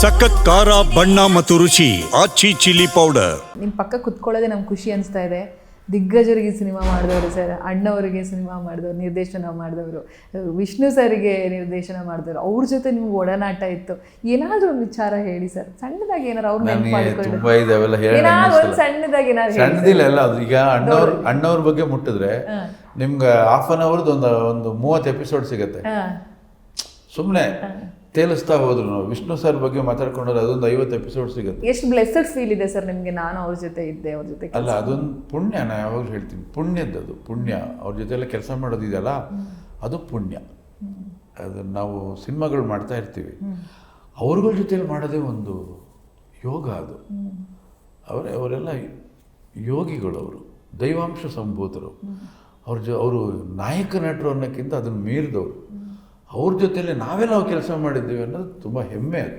ಸಖತ್ ಖಾರ ಬಣ್ಣ ಮತ್ತು ರುಚಿ ಆಚಿ ಚಿಲ್ಲಿ ಪೌಡರ್. ನಿಮ್ಮ ಪಕ್ಕ ಕುತ್ಕೊಳ್ಳೋದೇ ನಮ್ಗೆ ಖುಷಿ ಅನಿಸ್ತಾ ಇದೆ. ದಿಗ್ಗಜರಿಗೆ ಸಿನಿಮಾ ಮಾಡಿದವರು ಸರ್ ಅಣ್ಣವರಿಗೆ ಸಿನಿಮಾ ಮಾಡಿದವರು ನಿರ್ದೇಶನ ಮಾಡಿದವರು ವಿಷ್ಣು ಸರ್ಗೆ ನಿರ್ದೇಶನ ಮಾಡಿದವರು ಅವ್ರ ಜೊತೆ ನಿಮ್ಗೆ ಒಡನಾಟ ಇತ್ತು. ಏನಾದರೂ ಒಂದು ವಿಚಾರ ಹೇಳಿ ಸರ್ ಸಣ್ಣದಾಗಿ ಏನಾರು ಅವ್ರು ನೆನ್ಪು ಮಾಡ್ಕೊಂಡು ತುಂಬಾ ಇದೆ ಅವೆಲ್ಲ ಹೇಳಿ ಏನಾದ್ರು ಒಂದು ಸಣ್ಣದಾಗಿ ಏನಾದ್ರು ಹೇಳಿ ಸಣ್ಣದಿಲ್ಲ ಎಲ್ಲ ಅದು. ಈಗ ಅಣ್ಣವ್ರ ಅಣ್ಣವ್ರ ಬಗ್ಗೆ ಮುಟ್ಟಿದ್ರೆ ನಿಮ್ಗೆ ಹಾಫ್ ಅನ್ ಅವರ್ದು ಒಂದು ಒಂದು ಮೂವತ್ತು ಎಪಿಸೋಡ್ ಸಿಗುತ್ತೆ. ಸುಮ್ಮನೆ ತೇಲಿಸ್ತಾ ಹೋದ್ರು ನಾವು. ವಿಷ್ಣು ಸರ್ ಬಗ್ಗೆ ಮಾತಾಡ್ಕೊಂಡ್ರೆ ಅದೊಂದು ಐವತ್ತು ಎಪಿಸೋಡ್ ಸಿಗುತ್ತೆ. ಎಷ್ಟು ಬ್ಲೆಸ್ಸಡ್ ಫೀಲ್ ಇದೆ ಸರ್ ನಿಮಗೆ? ನಾನು ಅವ್ರ ಜೊತೆ ಇದ್ದೆ ಅವ್ರ ಜೊತೆ ಅಲ್ಲ ಅದೊಂದು ಪುಣ್ಯ ನಾನು ಯಾವಾಗಲೂ ಹೇಳ್ತೀನಿ. ಪುಣ್ಯದ್ದದು ಪುಣ್ಯ. ಅವ್ರ ಜೊತೆಲ್ಲ ಕೆಲಸ ಮಾಡೋದಿದೆಯಲ್ಲ ಅದು ಪುಣ್ಯ. ಅದು ನಾವು ಸಿನಿಮಾಗಳು ಮಾಡ್ತಾ ಇರ್ತೀವಿ. ಅವ್ರಗಳ ಜೊತೆಲಿ ಮಾಡೋದೇ ಒಂದು ಯೋಗ ಅದು. ಅವರೇ ಅವರೆಲ್ಲ ಯೋಗಿಗಳು ಅವರು. ದೈವಾಂಶ ಸಂಭೂತರು. ಅವ್ರ ಜೊ ಅವರು ನಾಯಕ ನಟರು ಅನ್ನೋಕ್ಕಿಂತ ಅದನ್ನು ಮೀರಿದವರು. ಅವ್ರ ಜೊತೇಲಿ ನಾವೇ ನಾವು ಕೆಲಸ ಮಾಡಿದ್ದೀವಿ ಅನ್ನೋದು ತುಂಬ ಹೆಮ್ಮೆ ಅದು.